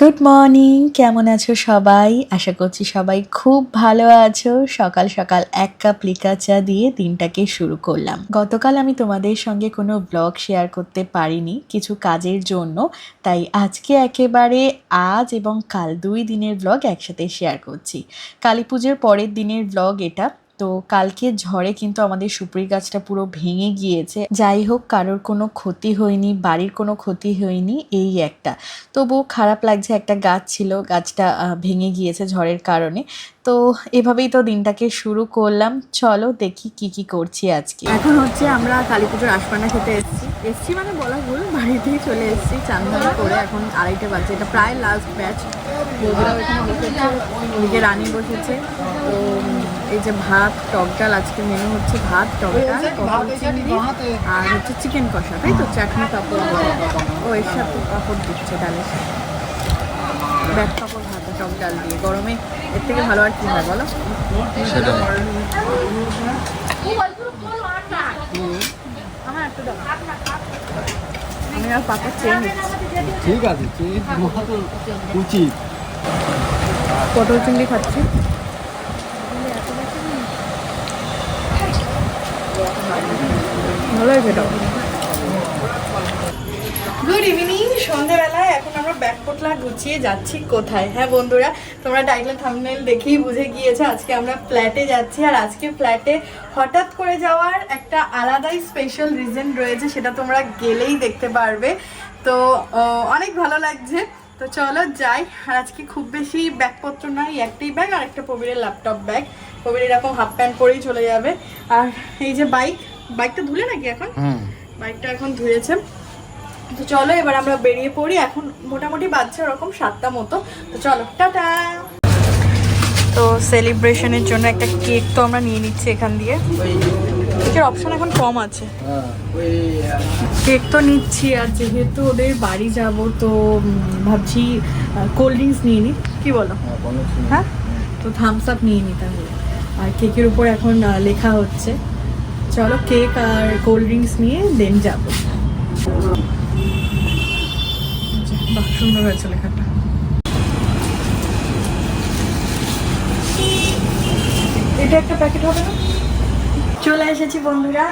Good morning কেমন আছো সবাই? আশা করছি সবাই খুব ভালো আছো। সকাল সকাল এক কাপ লিকা চা দিয়ে দিনটাকে শুরু করলাম। গতকাল আমি তোমাদের সঙ্গে কোনো ব্লগ শেয়ার করতে পারিনি কিছু কাজের জন্য। তাই আজকে একেবারে আজ এবং কাল দুই দিনের ব্লগ একসাথে শেয়ার করছি। কালী পুজোর পরের দিনের ব্লগ এটা। তো কালকে ঝড়ে কিন্তু আমাদের সুপুরি গাছটা পুরো ভেঙে গিয়েছে। যাই হোক, কারোর কোনো ক্ষতি হয়নি, বাড়ির কোনো ক্ষতি হয়নি, এই একটা। তবুও খারাপ লাগছে একটা গাছ ছিল, গাছটা ভেঙে গিয়েছে ঝড়ের কারণে। তো এভাবেই তো দিনটাকে শুরু করলাম। চলো দেখি কি কি করছি আজকে। এখন হচ্ছে আমরা কালী পুজোর আশপানা খেতে এসেছি। এসছি মানে বলা ভুল বাড়িতেই চলে এসেছি চান্দানি করে এখন আড়াইটে বাজে এটা প্রায় লাস্ট ব্যাচ বৌদিরাও এখানে বসেছে ওদিকে রানী বসেছে। তো এই যে ভাত টক ডাল আজকে মেনু হচ্ছে ভাত টক ডাল পটল চিংড়ি আর হচ্ছে চিকেন কষা তাই তো? চাটনি পাপড়। ও এর সাথে পাপড় দিচ্ছে ডালের সাথে। ব্যাট পাপড় ভাত টক ডাল দিয়ে। গরমে এর থেকে ভালো আর কি হয় বলো? সেটা আমি আর পাপা চেয়ে ঠিক আছে চেয়ে উচিত পটল চিংড়ি খাচ্ছি। ভালো হয়েছে গুড ইভিনিং সন্ধ্যাবেলায় এখন আমরা ব্যাগ পোটলা গুছিয়ে যাচ্ছি কোথায়? হ্যাঁ বন্ধুরা তোমরা টাইটেল থাম্বনেল দেখেই বুঝে গিয়েছো আজকে আমরা ফ্ল্যাটে যাচ্ছি। আর আজকে ফ্ল্যাটে হঠাৎ করে যাওয়ার একটা আলাদাই স্পেশাল রিজন রয়েছে সেটা তোমরা গেলেই দেখতে পারবে। তো অনেক ভালো লাগছে। তো চলো যাই। আর আজকে খুব বেশি ব্যাগপত্র নয় একটাই ব্যাগ আর একটা প্রবীরের ল্যাপটপ ব্যাগ প্রবীর এরকম হাফ প্যান্ট পরেই চলে যাবে। আর এই যে বাইক বাইকটা ধুলে নাকি এখন? বাইকটা এখন ধুয়েছে। তো চলো এবার আমরা বেরিয়ে পড়ি। এখন মোটামুটি বাজছে ওরকম সাতটা মতো। তো চলো টাটা! তো সেলিব্রেশনের জন্য একটা কেক তো আমরা নিয়ে নিচ্ছি এখান দিয়ে। কেকের অপশন এখন কম আছে। কেক তো নিচ্ছি আর যেহেতু ওদের বাড়ি যাব তো ভাবছি কোল্ড ড্রিঙ্কস নিয়ে নিই কি বলো? হ্যাঁ হ্যাঁ? তো থামস আপ নিয়ে নিই তাহলে। আর কেকের উপর এখন লেখা হচ্ছে। চলো কেক আর কোল্ড ড্রিঙ্কস নিয়ে দেন যাব। সুন্দর হয়েছে লেখাটা। এটা একটা প্যাকেট হবে না? চলে এসেছি বন্ধুরা।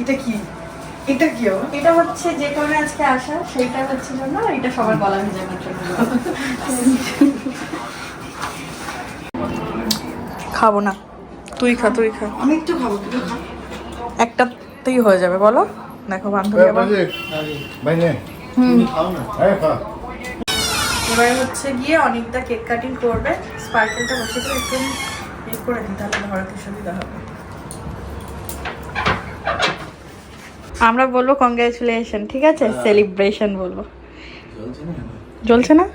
এটা কি? এটা কি এটা হচ্ছে যে কারণে আজকে আসা সেইটা হচ্ছে জন্য এটা সবার গলা ভেজানোর জন্য। খাব না। তুই খা তুই খা। আমি একটু খাব তুই খা। একটাতেই হয়ে যাবে বলো। দেখো বান্ধবী আবার হ্যাঁ এবার হচ্ছে গিয়ে অনেকটা কেক কাটিং করবে। স্পার্কেলটা বসে করে একটু ইয়ে করে দিই তাহলে ধরাতে সুবিধা হবে। আমরা বলব কংগ্রাচুলেশন ঠিক আছে? সেলিব্রেশন বলব। চলছে না জ্বলছে না?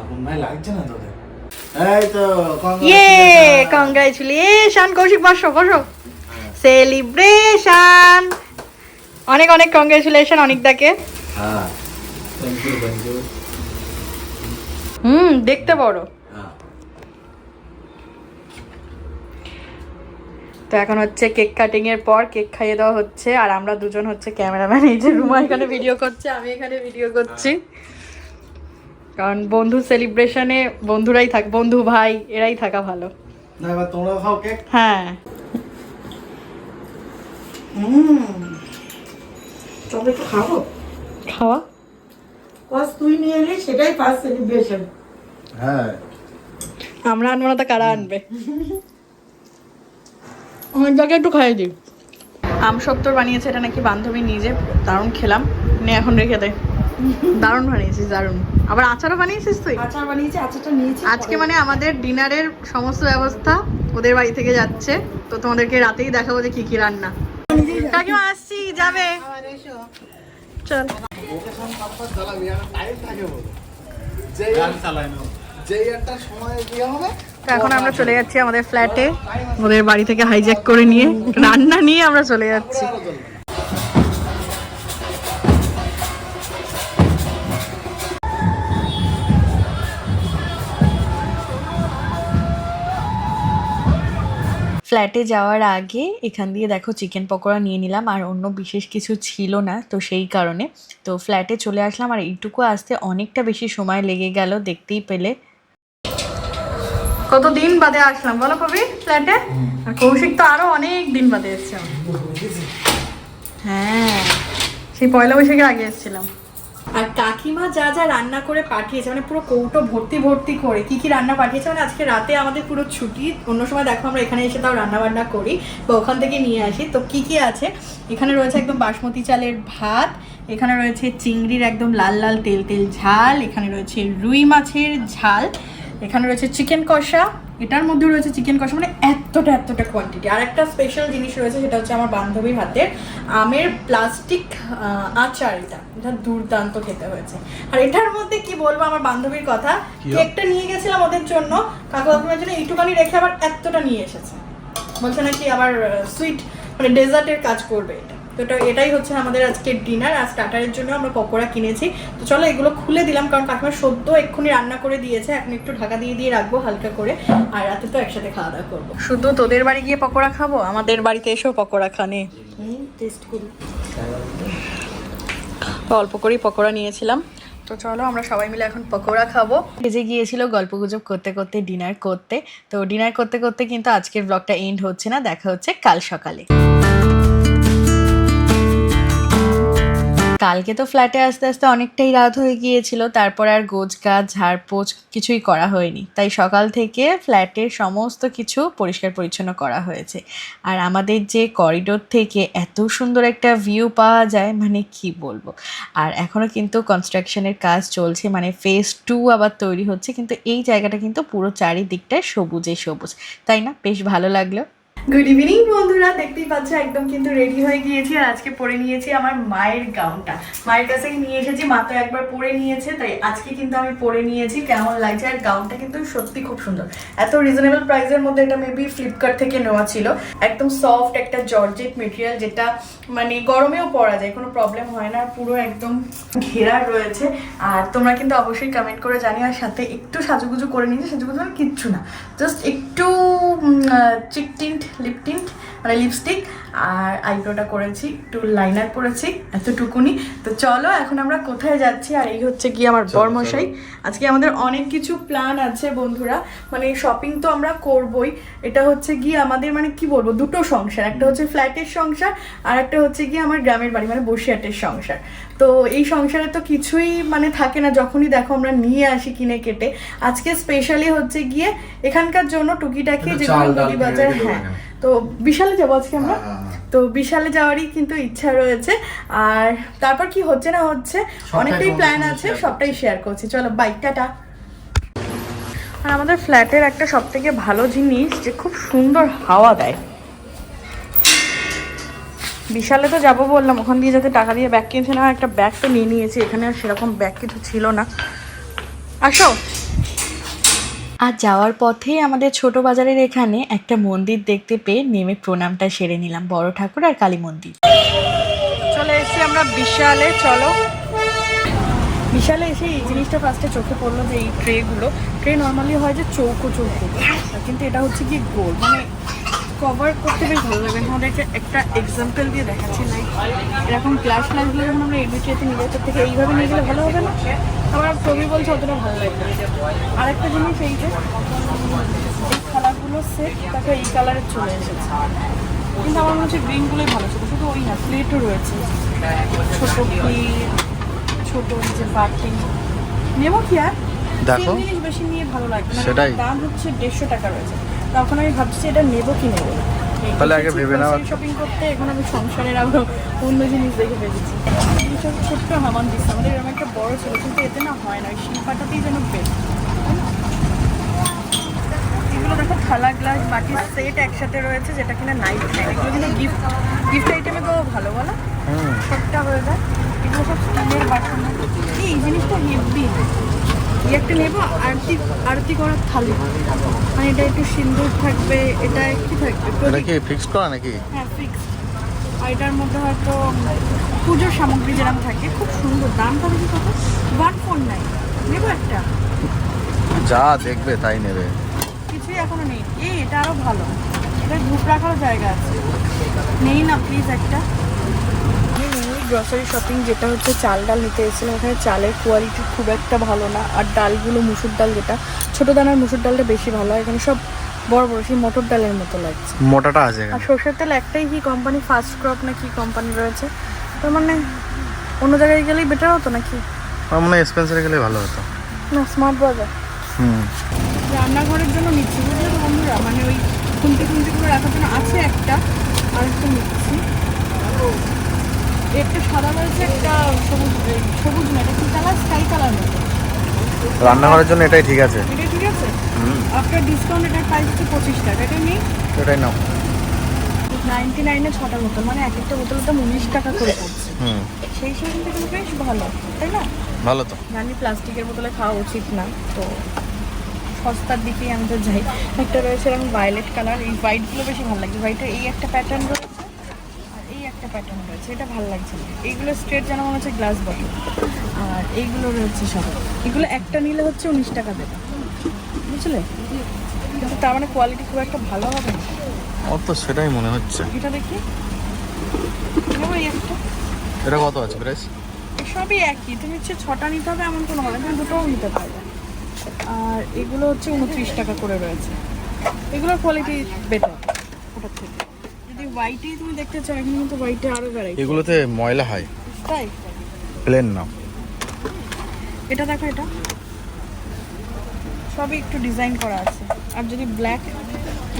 আগুন নাই লাগছে না তোদের? এই তো ইয়ে কংগ্রাচুলেশন কৌশিক বসো বসো সেলিব্রেশন অনেক অনেক কংগ্রাচুলেশন অনেকদাকে হ্যাঁ। Thank you thank you hmm দেখতে বড়। হ্যাঁ। তো এখন হচ্ছে কেক কাটিং এর পর কেক খাইয়ে দেওয়া হচ্ছে আর আমরা দুজন হচ্ছে ক্যামেরাম্যান এই যে রুমা এখানে ভিডিও করছে আমি এখানে ভিডিও করছি। কারণ বন্ধু সেলিব্রেশনে বন্ধুরাই থাক বন্ধু ভাই এরাই থাকা ভালো। না এবার তোমরা খাও কেক? হ্যাঁ। হুম। তবে খাব? খাওয়া? কস তুই নিয়ে এলি সেটাই ফার্স্ট সেলিব্রেশন হ্যাঁ। আমরা আনব না তা কারা আনবে? অনেকটাকে একটু খাইয়ে দিই। আম সত্তর বানিয়েছে এটা নাকি বান্ধবী নিজে দারুণ খেলাম। নে এখন রেখে দে। দারুণ বানিয়েছিস দারুণ। আবার আচারও বানিয়েছিস তুই? আচার বানিয়েছি আচারটা নিয়েছি আজকে মানে আমাদের ডিনারের সমস্ত ব্যবস্থা ওদের বাড়ি থেকে যাচ্ছে। তো তোমাদেরকে রাতেই দেখাবো যে কি কি রান্না। আসছি, যাবে। চল। এখন আমরা চলে যাচ্ছি আমাদের ফ্ল্যাটে ওদের বাড়ি থেকে হাইজ্যাক করে নিয়ে, রান্না নিয়ে আমরা চলে যাচ্ছি। ফ্ল্যাটে যাওয়ার আগে এখান দিয়ে দেখো চিকেন পকোড়া নিয়ে নিলাম, আর অন্য বিশেষ কিছু ছিল না, তো সেই কারণে। তো ফ্ল্যাটে চলে আসলাম, আর এইটুকু আসতে অনেকটা বেশি সময় লেগে গেল, দেখতেই পেলে। কতদিন বাদে আসলাম, বলো কবি, ফ্ল্যাটে? আর কৌশিক তো আরও অনেক দিন বাদে এসছে। হ্যাঁ সেই পয়লা বৈশাখের আগে এসেছিলাম। আর কাকিমা যা যা রান্না করে পাঠিয়েছে মানে পুরো কৌটো ভর্তি ভর্তি করে, কি কি রান্না পাঠিয়েছে মানে আজকে রাতে আমাদের পুরো ছুটি। অন্য সময় দেখো আমরা এখানে এসে তাও রান্না বান্না করি বা ওখান থেকে নিয়ে আসি। তো কি কি আছে? এখানে রয়েছে একদম বাসমতি চালের ভাত, এখানে রয়েছে চিংড়ির একদম লাল লাল তেল তেল ঝাল, এখানে রয়েছে রুই মাছের ঝাল, এখানে রয়েছে চিকেন কষা এটার মধ্যে রয়েছে চিকেন কষা মানে এতটা এতটা কোয়ান্টিটি আর একটা স্পেশাল জিনিস রয়েছে সেটা হচ্ছে আমার বান্ধবীর হাতের আমের প্লাস্টিক আচার এটা। এটা দুর্দান্ত খেতে হয়েছে। আর এটার মধ্যে কি বলব আমার বান্ধবীর কথা কেকটা নিয়ে গেছিলাম ওদের জন্য কাকু কাকিমার জন্য এইটুখানি রেখে আবার এতটা নিয়ে এসেছে। বলছে নাকি আবার সুইট মানে ডেজার্টের কাজ করবে এটা। তো এটা এটাই হচ্ছে আমাদের আজকে ডিনার আর স্টার্টারের জন্য আমরা পকোড়া কিনেছি। তো চলো এগুলো খুলে দিলাম কারণ কাকিমা সদ্য এক্ষুনি রান্না করে দিয়েছে এখন একটু ঢাকা দিয়ে দিয়ে রাখব হালকা করে আর রাতে তো একসাথে খাওয়া দাওয়া করব। শুধু তোদের বাড়ি গিয়ে পকোড়া খাব? আমাদের বাড়িতে এসেও পকোড়া খানে। টেস্ট করি। তো অল্প করেই পকোড়া নিয়েছিলাম। তো চলো আমরা সবাই মিলে এখন পকোড়া খাব। ভেজে গিয়েছিল গল্প গুজব করতে করতে ডিনার করতে। তো ডিনার করতে করতে কিন্তু আজকের ব্লগটা এন্ড হচ্ছে না দেখা হচ্ছে কাল সকালে। কালকে তো ফ্ল্যাটে আস্তে আস্তে অনেকটাই রাত হয়ে গিয়েছিল, তারপর আর গোজ গাছ ঝাড়পোছ কিছুই করা হয়নি। তাই সকাল থেকে ফ্ল্যাটের সমস্ত কিছু পরিষ্কার পরিচ্ছন্ন করা হয়েছে। আর আমাদের যে করিডোর থেকে এত সুন্দর একটা ভিউ পাওয়া যায় মানে কি বলব? আর এখনও কিন্তু কনস্ট্রাকশনের কাজ চলছে মানে ফেজ টু আবার তৈরি হচ্ছে, কিন্তু এই জায়গাটা কিন্তু পুরো চারিদিকটায় সবুজে সবুজ। তাই না? বেশ ভালো লাগল। গুড ইভিনিং বন্ধুরা। দেখতেই পাচ্ছ, একদম কিন্তু রেডি হয়ে গিয়েছি আর আজকে পরে নিয়েছি আমার মায়ের গাউনটা মায়ের কাছে নিয়ে এসেছি, মা তো একবার পরে নিয়েছে, তাই আজকে কিন্তু আমি পরে নিয়েছি। কেমন লাগছে? আর গাউনটা কিন্তু সত্যি খুব সুন্দর। এত রিজনেবল প্রাইসের মধ্যে এটা মেবি ফ্লিপকার্ট থেকে নেওয়া ছিল। একদম সফট একটা জর্জেট মেটেরিয়াল যেটা মানে গরমেও পরা যায়, কোনো প্রবলেম হয় না। পুরো একদম ঘেরা রয়েছে। আর তোমরা কিন্তু অবশ্যই কমেন্ট করে জানি আর সাথে একটু সাজুগুজু করে নিয়েছি, সাজুগুজু কিচ্ছু না। জাস্ট একটু চিক টিন্ট লিপ টিন্ট মানে লিপস্টিক আর আইব্রোটা করেছি একটু লাইনার পরেছি এতটুকুনি। তো চলো এখন আমরা কোথায় যাচ্ছি? আর এই হচ্ছে কি আমার বরমশাই। আজকে আমাদের অনেক কিছু প্ল্যান আছে বন্ধুরা। মানে শপিং তো আমরা করবই। এটা হচ্ছে গিয়ে আমাদের মানে কি বলব দুটো সংসার। একটা হচ্ছে ফ্ল্যাটের সংসার আর একটা হচ্ছে গিয়ে আমার গ্রামের বাড়ি মানে বসিয়াটের সংসার। তো এই সংসারে তো কিছুই মানে থাকে না যখনই দেখো আমরা নিয়ে আসি কিনে কেটে। আজকে স্পেশালি হচ্ছে গিয়ে এখানকার জন্য টুকিটাকি যেগুলো বাজার হ্যাঁ। তো বিশালে যাব আজকে আমরা। হ্যাঁ, হ্যাঁ, তো বিশালে যাওয়ারই কিন্তু ইচ্ছা রয়েছে। আর তারপর কি হচ্ছে না হচ্ছে অনেকটাই প্ল্যান আছে সবটাই শেয়ার করছি। চলো বাইকটাটা আর আমাদের ফ্ল্যাটের একটা সব থেকে ভালো জিনিস যে খুব সুন্দর হাওয়া দেয়। বিশালে তো যাব বললাম ওখান দিয়ে যাতে টাকা দিয়ে ব্যাগ কিনছে না একটা ব্যাগ তো নিয়ে নিয়েছি এখানে আর সেরকম ব্যাগ কিছু ছিল না। আসো। আর যাওয়ার পথে আমাদের ছোট বাজারের এখানে একটা মন্দির দেখতে পেয়ে নেমে প্রণামটা সেরে নিলাম বড় ঠাকুর আর কালী মন্দির। চলে এসেছি আমরা বিশালে চলো। বিশালে এসে এই জিনিসটা ফার্স্টে চোখে পড়ল যে এই ট্রেগুলো ট্রে নর্মালি হয় যে চৌকো চৌকো। কিন্তু এটা হচ্ছে কি গোল মানে কভার করতে বেশ ভালো লাগবে আমাদেরকে একটা এক্সাম্পল দিয়ে দেখাচ্ছি লাইক এরকম গ্লাস লাইটগুলো যখন আমরা এডি ট্রেতে নিয়ে যাই থেকে এইভাবে নিয়ে গেলে ভালো হবে না? আমার ছবি বলছে অতটা ভালো লাগবে আর একটা জিনিস এই যে এই কালারগুলো সেট তারপরে এই কালারের চলে এসেছে। কিন্তু আমার মনে হচ্ছে গ্রিনগুলোই ভালো ছিল শুধু ওই না প্লেটও রয়েছে। ছোটো প্লেট ছোট যে বাটি। নেব কি আর? দেখো। জিনিস বেশি নিয়ে ভালো লাগবে না। সেটাই। দাম হচ্ছে দেড়শো টাকা রয়েছে। তখন আমি ভাবছি এটা নেব কি নেব তাহলে আগে ভেবে নাও। শপিং করতে এখন আমি সংসারের আরও অন্য জিনিস দেখে ফেলেছি। এইসব ছোট্ট হামান দিচ্ছে। আমাদের এরকম একটা বড় ছিল কিন্তু এতে না হয় না ওই শিল্পাটাতেই যেন বেশ এগুলো দেখো থালা গ্লাস সেট একসাথে রয়েছে যেটা কিনা নাইট টাইম এগুলো কিন্তু গিফট গিফট আইটেমে তো ভালো বলো? ছোট্টা হয়ে যায় এগুলো সব স্টিলের বাসন। এই জিনিসটা হেভি একটা নেব আরতি আরতি করার থালি। মানে এটা একটু সিন্দুর থাকবে এটা কি থাকবে। এটা কি ফিক্সড করা নাকি? হ্যাঁ ফিক্স আর এটার মধ্যে হয়তো পুজোর সামগ্রী যেরকম থাকে খুব সুন্দর। দামটা দেখি কত? ওয়ান ফোর নাইন নেব একটা? যা দেখবে তাই নেবে। কিছুই এখনও নেই। এই এটা আরও ভালো। এটা ধূপ রাখার জায়গা আছে। নেই না প্লিজ একটা। গ্রসারি শপিং যেটা হচ্ছে চাল ডাল নিতে এসেছিলাম ওখানে চালের কোয়ালিটি খুব একটা ভালো না। আর ডালগুলো মুসুর ডাল যেটা ছোটো দানার মুসুর ডালটা বেশি ভালো হয় এখানে সব বড় বড় সেই মটর ডালের মতো লাগছে। মোটাটা আছে আর সর্ষের তেল একটাই কি কোম্পানি ফার্স্ট ক্রপ না কি কোম্পানি রয়েছে? তার মানে অন্য জায়গায় গেলেই বেটার হতো নাকি? আমার মনে হয় স্পেন্সারে গেলে ভালো হতো। না স্মার্ট বাজার হুম। রান্নাঘরের জন্য নিচ্ছি বুঝলে তো বন্ধুরা মানে ওই খুন্তি খুন্তিগুলো রাখার জন্য আছে একটা আর একটা নিচ্ছি একটা সাদা রয়েছে একটা সবুজ সবুজ না এটা কি কালার? স্কাই কালার মতো। রান্নাঘরের জন্য এটাই ঠিক আছে। এটা ঠিক আছে? ডিসকাউন্ট এটার প্রাইস হচ্ছে পঁচিশ টাকা। এটা নেই এটাই নাও। নাইনটি নাইনে ছটা বোতল মানে এক একটা বোতল তো উনিশ টাকা করে পড়ছে। সেই হিসেবে কিন্তু বেশ ভালো তাই না? ভালো তো। জানি প্লাস্টিকের বোতলে খাওয়া উচিত না তো সস্তার দিকেই আমি তো যাই। একটা রয়েছে এরকম ভায়োলেট কালার এই হোয়াইটগুলো বেশি ভালো লাগছে হোয়াইটের এই একটা প্যাটার্ন রয়েছে একটা প্যাটার্ন রয়েছে এটা ভালো লাগছে এইগুলো স্ট্রেট যেন মনে হচ্ছে গ্লাস বটল আর এইগুলো রয়েছে সব। এগুলো একটা নিলে হচ্ছে উনিশ টাকা দেবে। বুঝলে? কিন্তু তার মানে কোয়ালিটি খুব একটা ভালো হবে না। আমার সেটাই মনে হচ্ছে। এটা দেখি। এটা কত আছে প্রাইস সবই একই। তুমি হচ্ছে ছটা নিতে হবে এমন কোনো হবে না। তুমি দুটোও নিতে পারবে। আর এগুলো হচ্ছে উনত্রিশ টাকা করে রয়েছে। এগুলোর কোয়ালিটি বেটার ওটার থেকে। হোয়াইটেই তুমি দেখতে চাও এখানে কিন্তু হোয়াইটে আরও ভ্যারাইটি এগুলোতে ময়লা হয়। তাই? প্লেন নাও এটা দেখো এটা। সবই একটু ডিজাইন করা আছে। আর যদি ব্ল্যাক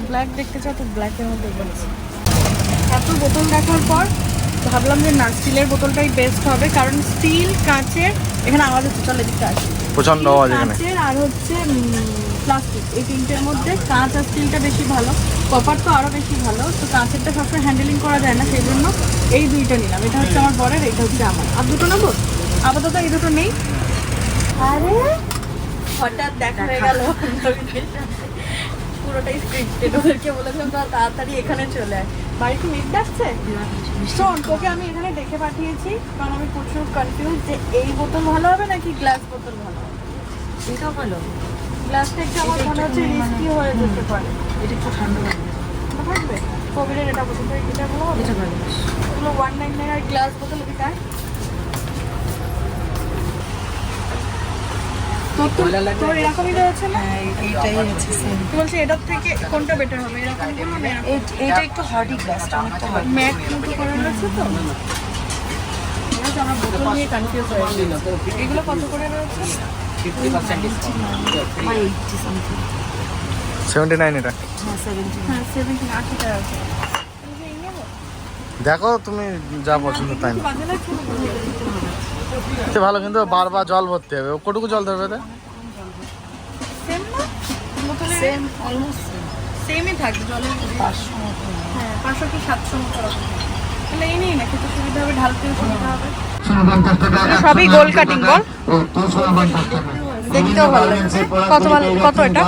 ব্ল্যাক দেখতে চাও তো ব্ল্যাকের মধ্যে বলছি এত বোতল দেখার পর ভাবলাম যে না স্টিলের বোতলটাই বেস্ট হবে। কারণ স্টিল কাঁচের এখানে আওয়াজ হচ্ছে চলে দিকটা আসে প্রচণ্ড আওয়াজ এখানে। কাঁচের আর হচ্ছে প্লাস্টিক এই তিনটের মধ্যে কাঁচ আর স্টিলটা বেশি ভালো। কপার তো আরও বেশি ভালো তো কাঁচেরটা সবসময় হ্যান্ডেলিং করা যায় না সেই জন্য এই দুইটা নিলাম। এটা হচ্ছে আমার বরের এটা হচ্ছে আমার। আর দুটো নেব? আপাতত এই দুটো নেই। আরে! হঠাৎ দেখা হয়ে গেল। পুরোটাই স্ক্রিপ্টেড ওদেরকে বলেছিলাম তোরা তাড়াতাড়ি এখানে চলে আয়। বাড়ি কি মিট আসছে শোন তোকে আমি এখানে দেখে পাঠিয়েছি কারণ আমি প্রচুর কনফিউজ যে এই বোতল ভালো হবে নাকি গ্লাস বোতল ভালো হবে? এটা ভালো। গ্লাসটা একটু আমার মনে হচ্ছে রিস্কি হয়ে যেতে পারে। এটা একটু ঠান্ডা হবে থাকবে? কোভিডের এটা পছন্দ এটা ভালো হবে? এটা ভালো এগুলো ওয়ান নাইন নাইন আর গ্লাস বোতল এটা তোর তো এরকমই রয়েছে না? হ্যাঁ এইটাই হচ্ছে সেম তুই বলছি এটার থেকে কোনটা বেটার হবে? এরকমগুলো না এটা একটু হার্ডি গ্লাসটা অনেকটা হার্ড ম্যাট করা রয়েছে তো? আমার বোতল নিয়ে কনফিউজ হয়ে এগুলো কত করে রয়েছে? দেখো, তুমি যা পছন্দ তাই না ভালো, কিন্তু বারবার জল ভরতে হবে। কটুকু জল ধরবে সেমই থাকবে জলের পাঁচশো মতো। হ্যাঁ পাঁচশো কি সাতশো মতো তাহলে এই নেই না খেতে সুবিধা হবে ঢালতেও সুবিধা হবে। সবই গোল কাটিং বল দেখতেও ভালো লাগছে কত ভালো কত এটা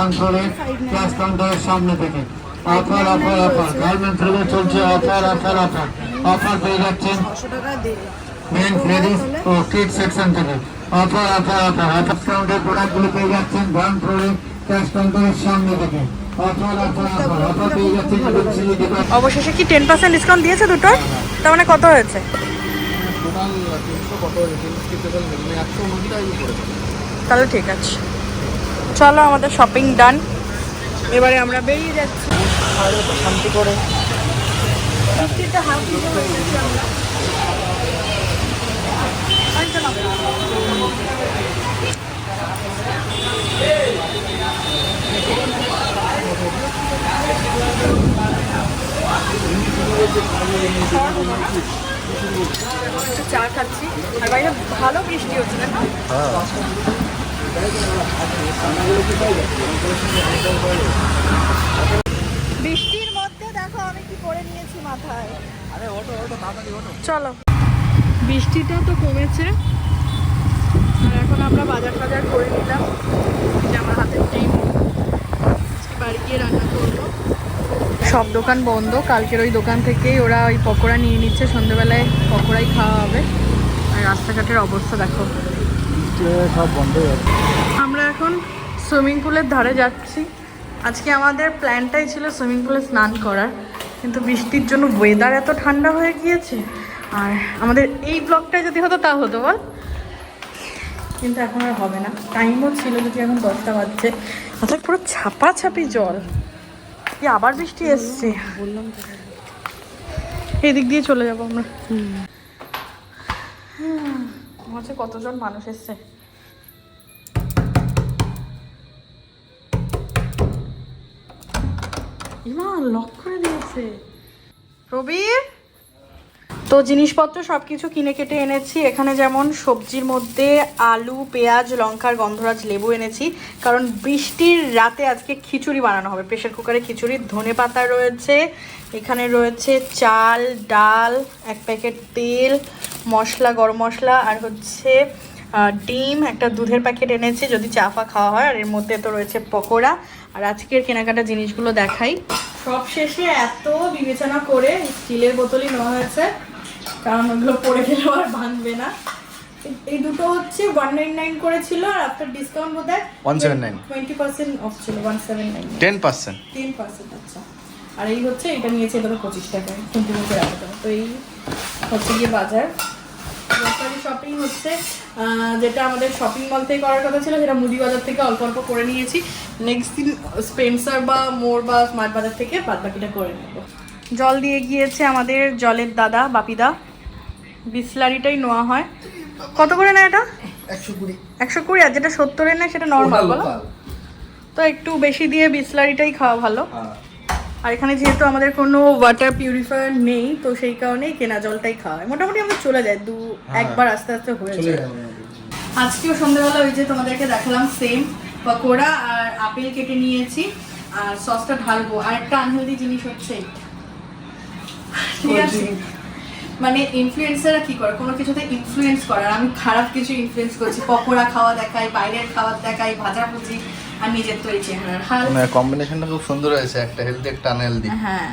সামনে থেকে অফার অফার অফার গার্মেন্টস রুমে চলছে অফার অফার অফার অফার পেয়ে যাচ্ছেন মেন লেডিস ও কিড সেকশন থেকে offer offer offer offer counter প্রোডাক্টগুলো পেয়ে যাচ্ছেন গ্রাউন্ড ফ্লোরে ক্যাশ কাউন্টারের সামনে থেকে অবশেষে কি টেন পার্সেন্ট ডিসকাউন্ট দিয়েছে দুটো তার মানে কত হয়েছে? তাহলে ঠিক আছে। চলো আমাদের শপিং ডান এবারে আমরা বেরিয়ে যাচ্ছি। শান্তি করে ফিফটিটা হাফ আরে চা খাচ্ছি। আর বাইরে ভালো বৃষ্টি হচ্ছে না? বৃষ্টির মধ্যে দেখো আমি কি নিয়েছি মাথায়। চলো। বৃষ্টিটা তো কমেছে। আর এখন আমরা বাজার টাজার করে নিলাম। যে আমার হাতের টিম বাড়ি গিয়ে রান্না করব। সব দোকান বন্ধ। কালকের ওই দোকান থেকেই ওরা ওই পকোড়া নিয়ে নিচ্ছে সন্ধ্যেবেলায় পকোড়াই খাওয়া হবে। আর রাস্তাঘাটের অবস্থা দেখো। সব বন্ধ আমরা এখন সুইমিং পুলের ধারে যাচ্ছি। আজকে আমাদের প্ল্যানটাই ছিল সুইমিং পুলে স্নান করার, কিন্তু বৃষ্টির জন্য ওয়েদার এত ঠান্ডা হয়ে গিয়েছে। আর আমাদের এই ব্লগটাই যদি হতো তা হতো, বল। কিন্তু এখন আর হবে না। টাইমও ছিল যদি এখন দশটা বাজছে। মাথায় পুরো ছাপাছাপি জল। কি আবার বৃষ্টি এসছে। বললাম এদিক দিয়ে চলে যাব আমরা। হচ্ছে কতজন মানুষ এসছে? ইমা লক করে দিয়েছে। প্রবীর? তো জিনিসপত্র সব কিছু কিনে কেটে এনেছি। এখানে যেমন সবজির মধ্যে আলু, পেঁয়াজ, লঙ্কার গন্ধরাজ, লেবু এনেছি। কারণ বৃষ্টির রাতে আজকে খিচুড়ি বানানো হবে। প্রেশার কুকারে খিচুড়ি, ধনে পাতা রয়েছে, এখানে রয়েছে চাল, ডাল, এক প্যাকেট তেল, মশলা, গরম মশলা, আর হচ্ছে ডিম, একটা দুধের প্যাকেট এনেছি যদি চাফা খাওয়া হয়। আর এর মধ্যে তো রয়েছে পকোড়া। আর আজকের কেনাকাটা জিনিসগুলো দেখাই। সব শেষে এত বিবেচনা করে স্টিলের বোতলই নেওয়া হয়েছে। কারণ ওগুলো পড়ে গেলেও আর ভাঙবে না। এই- দুটো হচ্ছে ওয়ান নাইন নাইন করেছিল আর আফটার ডিসকাউন্ট বোধ হয় 179 টোয়েন্টি পার্সেন্ট অফ ছিল one seven nine ten percent ten percent আচ্ছা। আর এই হচ্ছে এটা নিয়েছে এটা পঁচিশ টাকায় খুঁটি মুখে রাখতে তো এই হচ্ছে গিয়ে বাজার। গ্রোসারি শপিং হচ্ছে যেটা আমাদের শপিং মল থেকে করার কথা ছিল সেটা মুদি বাজার থেকে অল্প অল্প করে নিয়েছি। নেক্সট দিন স্পেন্সার বা মোর বা স্মার্ট বাজার থেকে বাদ বাকিটা করে নেব। জল দিয়ে গিয়েছে আমাদের জলের দাদা বাপিদা। বিসলারিটাই নেওয়া হয়। কত করে নেয় এটা? একশো কুড়ি। একশো কুড়ি আর যেটা সত্তরের নেয় সেটা নর্মাল বলো। তো একটু বেশি দিয়ে বিসলারিটাই খাওয়া ভালো। হ্যাঁ। আর এখানে যেহেতু আমাদের কোনো ওয়াটার পিউরিফায়ার নেই তো সেই কারণেই কেনা জলটাই খাওয়া হয়। মোটামুটি আমাদের চলে যায় দু একবার আস্তে আস্তে হয়ে যায়। আজকেও সন্ধ্যাবেলা ওই যে তোমাদেরকে দেখালাম সেম পকোড়া আর আপেল কেটে নিয়েছি আর সসটা ঢালবো। আর একটা আনহেলদি জিনিস হচ্ছে মানে ইনফ্লুয়েন্সাররা কি করে? কোনো কিছুতে ইনফ্লুয়েন্স করে আর আমি খারাপ কিছু ইনফ্লুয়েন্স করছি। পকোড়া খাওয়া দেখাই বাইরের খাবার দেখাই ভাজাভুজি আর নিজের তৈরি চেহারার হাল। কম্বিনেশনটা খুব সুন্দর হয়েছে একটা হেলদি একটা আনহেলদি হ্যাঁ।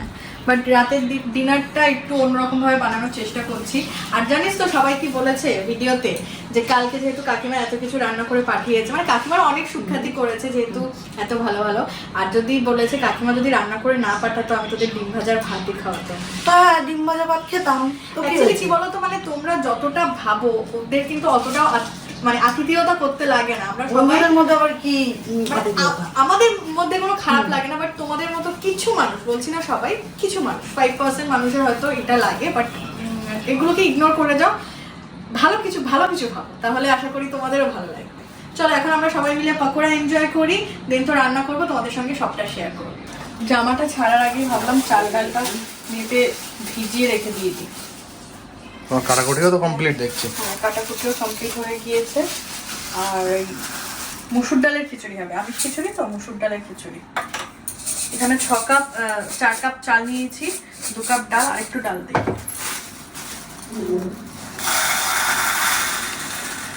বাট রাতের ডিনারটা একটু অন্যরকম ভাবে বানানোর চেষ্টা করছি। আর জানিস তো সবাই কি বলেছে ভিডিওতে যে কালকে যেহেতু কাকিমা এত কিছু রান্না করে পাঠিয়েছে মানে কাকিমার অনেক সুখ্যাতি করেছে যেহেতু এত ভালো ভালো। আর যদি বলেছে কাকিমা যদি রান্না করে না পাঠাতো আমি তোদের ডিম ভাজার ভাতই খাওয়াতাম হ্যাঁ ডিম ভাজা ভাত খেতাম। তো কি বলতো মানে তোমরা যতটা ভাবো ওদের কিন্তু অতটাও মানে আতিথেয়তা করতে লাগে না। আমরা বন্ধুদের মধ্যে আবার কি মানে আমাদের মধ্যে কোনো খারাপ লাগে না বাট তোমাদের মতো কিছু মানুষ বলছি না সবাই কিছু মানুষ ফাইভ পার্সেন্ট মানুষের হয়তো এটা লাগে বাট এগুলোকে ইগনোর করে যাও। ভালো কিছু ভালো কিছু ভাবো তাহলে আশা করি তোমাদেরও ভালো লাগবে। চলো এখন আমরা সবাই মিলে পকোড়া এনজয় করি দেন তো রান্না করব তোমাদের সঙ্গে সবটা শেয়ার করব। জামাটা ছাড়ার আগে ভাবলাম চাল ডালটা মেপে ভিজিয়ে রেখে দিয়ে দিই। তোমার কাটাকুটিও তো কমপ্লিট দেখছি। হ্যাঁ কাটাকুটিও কমপ্লিট হয়ে গিয়েছে। আর এই মুসুর ডালের খিচুড়ি হবে। আমি খিচুড়ি তো? মুসুর ডালের খিচুড়ি। এখানে ছ কাপ চার কাপ চাল নিয়েছি, দু কাপ ডাল আর একটু ডাল দিই।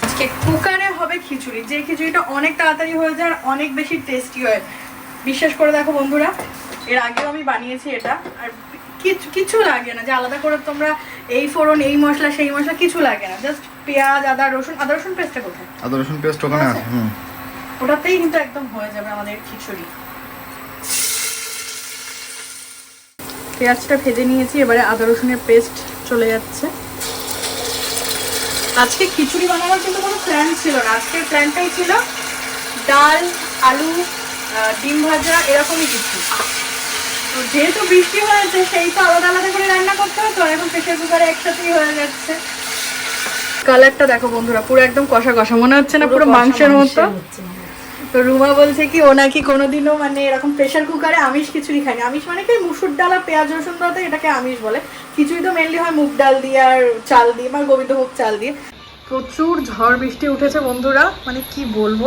আজকে কুকারে হবে খিচুড়ি। যে খিচুড়িটা অনেক তাড়াতাড়ি হয়ে যায় আর অনেক বেশি টেস্টি হয়। বিশ্বাস করে দেখো বন্ধুরা, এর আগেও আমি বানিয়েছি এটা। আর কিছু কিছু লাগে না যে আলাদা করে তোমরা এই ফোড়ন এই মশলা সেই মশলা কিছু লাগে না। জাস্ট পেঁয়াজ আদা রসুন আদা রসুন পেস্টটা কোথায়? আদা রসুন পেস্ট ওখানে আছে হুম। ওটাতেই কিন্তু একদম হয়ে যাবে আমাদের খিচুড়ি। পেঁয়াজটা ভেজে নিয়েছি এবারে আদা রসুনের পেস্ট চলে যাচ্ছে। আজকে খিচুড়ি বানানোর কিন্তু কোনো প্ল্যান ছিল না। আজকের প্ল্যানটাই ছিল ডাল আলু ডিম ভাজা এরকমই কিছু। তো যেহেতু বৃষ্টি হয়েছে সেই তো আলাদা আলাদা করে রান্না করতে হবে তো এখন প্রেশার কুকারে একসাথেই হয়ে যাচ্ছে। কালারটা দেখো বন্ধুরা পুরো একদম কষা কষা মনে হচ্ছে না পুরো মাংসের মতো। তো রুমা বলছে কি ও নাকি কোনোদিনও মানে এরকম প্রেশার কুকারে আমিষ খিচুড়ি খায়নি। আমিষ মানে কি মুসুর ডাল আর পেঁয়াজ রসুন দাও এটাকে আমিষ বলে। খিচুড়ি তো মেনলি হয় মুগ ডাল দিয়ে আর চাল দিয়ে বা গোবিন্দভোগ চাল দিয়ে। প্রচুর ঝড় বৃষ্টি উঠেছে বন্ধুরা মানে কি বলব?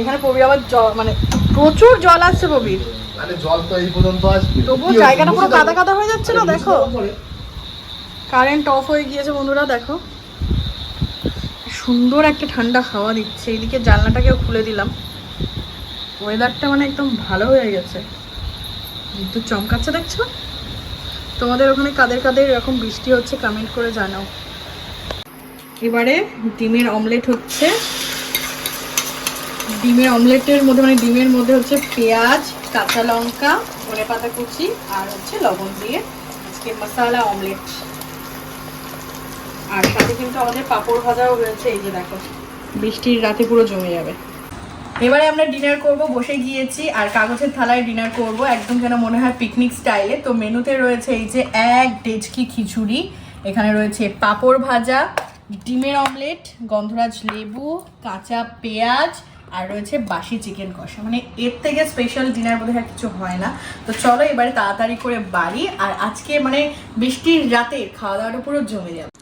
এখানে প্রবীর আবার জল মানে প্রচুর জল আসছে প্রবীর। আরে জল তো এই পর্যন্ত আসবে তবুও জায়গাটা পুরো কাদা কাদা হয়ে যাচ্ছে না দেখো। কারেন্ট অফ হয়ে গিয়েছে বন্ধুরা দেখো। সুন্দর একটা ঠান্ডা হাওয়া দিচ্ছে। এইদিকে জানলাটাকেও খুলে দিলাম। ওয়েদারটা মানে একদম ভালো হয়ে গেছে। বিদ্যুৎ চমকাচ্ছে দেখছ? তোমাদের ওখানে কাদের কাদের এরকম বৃষ্টি হচ্ছে কমেন্ট করে জানাও। এবারে ডিমের অমলেট হচ্ছে। ডিমের অমলেটের মধ্যে মানে ডিমের মধ্যে হচ্ছে পেঁয়াজ কাঁচা লঙ্কা, ধনে পাতা কুচি আর হচ্ছে লবণ দিয়ে আজকে মশালা অমলেট আর সাথে কিন্তু আমাদের পাঁপড় ভাজাও রয়েছে এই যে দেখো, বৃষ্টির রাতে পুরো জমে যাবে। এবারে আমরা ডিনার করব, বসে গিয়েছি আর কাগজের থালায় ডিনার করব, একদম যেন মনে হয় পিকনিক স্টাইলে তো মেনুতে রয়েছে এই যে এক ডেচকি খিচুড়ি, এখানে রয়েছে পাঁপড় ভাজা, ডিমের অমলেট গন্ধরাজ লেবু, কাঁচা পেঁয়াজ আর রয়েছে বাসি চিকেন কষা। মানে এর থেকে স্পেশাল ডিনার বোধহয় আর কিছু হয় না। তো চলো এবারে তাড়াতাড়ি করে বাড়ি। আর আজকে মানে বৃষ্টির রাতে খাওয়া দাওয়াটা পুরো জমে যাবে।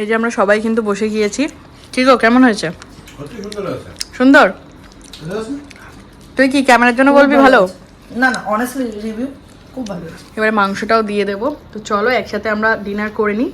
এই যে আমরা সবাই কিন্তু বসে গিয়েছি। ঠিক কেমন হয়েছে? সুন্দর তুই কি ক্যামেরার জন্য বলবি ভালো? না না অনেস্টলি রিভিউ খুব ভালো এবারে মাংসটাও দিয়ে দেবো। তো চলো একসাথে আমরা ডিনার করে নিই।